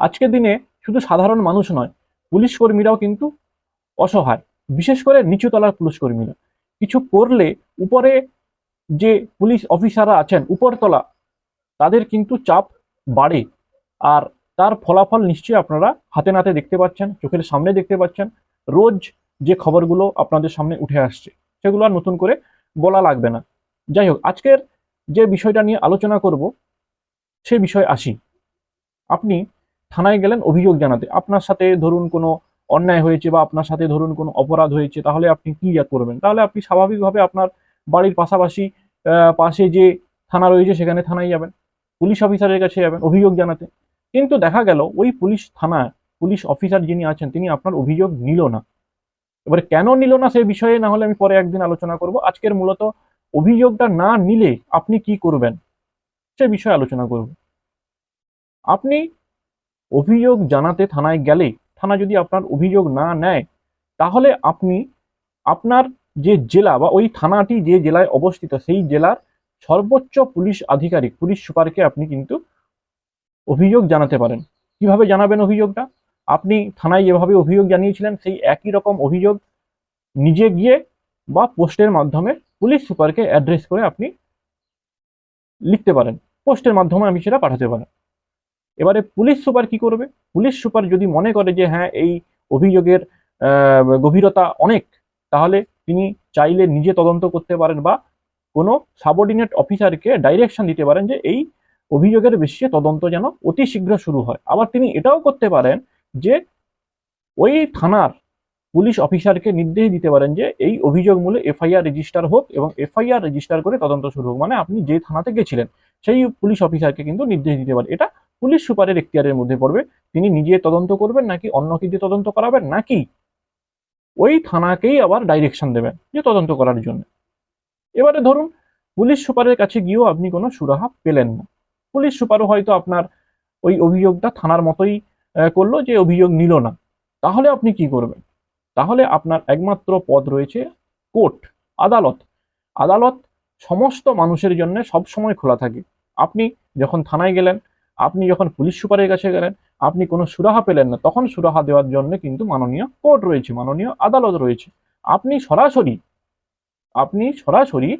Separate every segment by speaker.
Speaker 1: আজকের দিনে শুধু সাধারণ মানুষ নয়, পুলিশ কর্মীরাও কিন্তু অসহায়। বিশেষ করে নিচুতলার পুলিশ কর্মীরা। কিছু করলে উপরে যে পুলিশ অফিসাররা আছেন, উপরতলা, তাদের কিন্তু চাপ বাড়ে। আর তার ফলাফল নিশ্চয়ই আপনারা হাতে নাতে দেখতে পাচ্ছেন, চোখের সামনে দেখতে পাচ্ছেন। রোজ যে খবরগুলো আপনাদের সামনে উঠে আসছে, সেগুলো আর নতুন করে বলা লাগবে না। যাই হোক, আজকের যে বিষয়টা নিয়ে আলোচনা করব, সে বিষয়ে আসি। আপনি থানায় গেলেন, অভিযোগ জানাতে। আপনার সাথে ধরুন কোনো অন্যায় হয়েছে বা আপনার সাথে ধরুন কোনো অপরাধ হয়েছে, তাহলে আপনি কি করবেন? তাহলে আপনি স্বাভাবিকভাবে আপনার বাড়ির পাশাপাশি পাশে যে থানা রয়েছে সেখানে থানায় যাবেন, পুলিশ অফিসারের কাছে যাবেন, অভিযোগ জানাতে। কিন্তু দেখা গেল, ওই পুলিশ থানা পুলিশ অফিসার যিনি আছেন, তিনি আপনার অভিযোগ নিল না। এবারে কেন নিল না সে বিষয়ে না হলে আমি পরে একদিন আলোচনা করব। আজকের মূলত অভিযোগটা না নিলে আপনি কি করবেন, সে বিষয়ে আলোচনা করব। আপনি অভিযোগ জানাতে থানায় গেলে থানা যদি আপনার অভিযোগ না নেয়, তাহলে আপনি আপনার যে জেলা বা ওই থানাটি যে জেলায় অবস্থিত সেই জেলার সর্বোচ্চ পুলিশ আধিকারিক, পুলিশ সুপারকে আপনি কিন্তু অভিযোগ জানাতে পারেন। কীভাবে জানাবেন অভিযোগটা? আপনি থানায় যেভাবে অভিযোগ জানিয়েছিলেন, সেই একই রকম অভিযোগ নিজে গিয়ে বা পোস্টের মাধ্যমে পুলিশ সুপারকে অ্যাড্রেস করে আপনি লিখতে পারেন। পোস্টের মাধ্যমে আমি সেটা পাঠাতে পারেন। এবারে পুলিশ সুপার কি করবে? পুলিশ সুপার যদি মনে করে যে হ্যাঁ এই অভিযোগের গভীরতা অনেক, তাহলে তিনি চাইলে নিজে তদন্ত করতে পারেন বা কোনো সাবঅর্ডিনেট অফিসারকে ডাইরেকশন দিতে পারেন যে এই অভিযোগের বেশি তদন্ত যেন অতি শীঘ্র শুরু হয়। আবার তিনি এটাও করতে পারেন যে ওই থানার পুলিশ অফিসারকে নির্দেশ দিতে পারেন যে এই অভিযোগ মূলে এফআইআর রেজিস্টার হোক এবং এফআইআর রেজিস্টার করে তদন্ত শুরু হোক। মানে আপনি যে থানাতে গেছিলেন, সেই পুলিশ অফিসারকে কিন্তু নির্দেশ দিতে পারেন। এটা পুলিশ সুপারের এখতিয়ারের মধ্যে পড়বে, তিনি নিজে তদন্ত করবেন নাকি অন্য কি দিয়ে তদন্ত করাবেন, নাকি ওই থানাকেই আবার ডাইরেকশন দেবেন যে তদন্ত করার জন্য। এবারে ধরুন, পুলিশ সুপারের কাছে গিয়েও আপনি কোনো সুরাহা পেলেন না। পুলিশ সুপারও হয়তো আপনার ওই অভিযোগটা থানার মতোই করল যে অভিযোগ নিল না। তাহলে আপনি কি করবেন? তাহলে আপনার একমাত্র পদ রয়েছে কোর্ট, আদালত। আদালত সমস্ত মানুষের জন্য সবসময় খোলা থাকে। আপনি যখন থানায় গেলেন আপনি যখন পুলিশ সুপারের কাছে গেলেন, আপনি কোনো সুরাহা পেলেন না, তখন সুরাহা দেওয়ার জন্য কিন্তু মাননীয় কোর্ট রয়েছে, মাননীয় আদালত রয়েছে। আপনি সরাসরি আপনি সরাসরি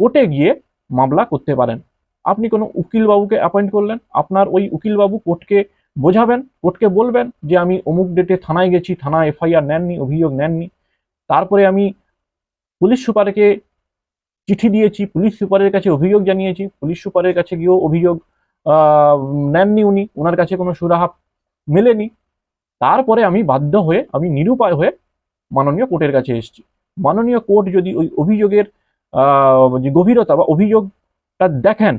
Speaker 1: কোর্টে গিয়ে মামলা করতে পারেন। আপনি কোনো উকিলবাবুকে অ্যাপয়েন্ট করলেন, আপনার ওই উকিলবাবু কোর্টকে বোঝাবেন, কোর্টকে বলবেন যে আমি অমুক ডেটে থানায় গেছি থানা এফআইআর নেননি, অভিযোগ নেননি। তারপরে আমি পুলিশ সুপারকে চিঠি দিয়েছি, পুলিশ সুপারের কাছে অভিযোগ জানিয়েছি, পুলিশ সুপারের কাছে গিয়েও অভিযোগ নেননি উনি ওনার কাছে কোনো সুরাহা মেলেনি। তারপরে আমি বাধ্য হয়ে, আমি নিরুপায় হয়ে মাননীয় কোর্টের কাছে এসেছি। মাননীয় কোর্ট যদি ওই অভিযোগের যে গভীরতা বা অভিযোগটা দেখেন,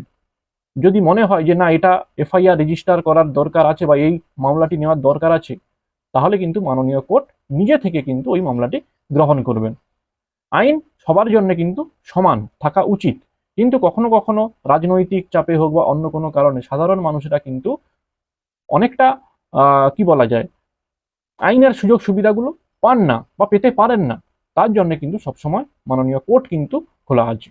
Speaker 1: যদি মনে হয় যে না, এটা এফআইআর রেজিস্টার করার দরকার আছে বা এই মামলাটি নেওয়ার দরকার আছে, তাহলে কিন্তু মাননীয় কোর্ট নিজে থেকে কিন্তু ওই মামলাটি গ্রহণ করবেন। আইন সবার জন্য কিন্তু সমান, থাকা উচিত। কিন্তু কখনো কখনো রাজনৈতিক চাপে হোক বা অন্য কোনো কারণে সাধারণ মানুষেরা কিন্তু অনেকটা কি বলা যায়, আইনের সুযোগ সুবিধাগুলো পান না বা পেতে পারেন না। তার জন্য কিন্তু সবসময় মাননীয় কোর্ট কিন্তু খোলা আছে।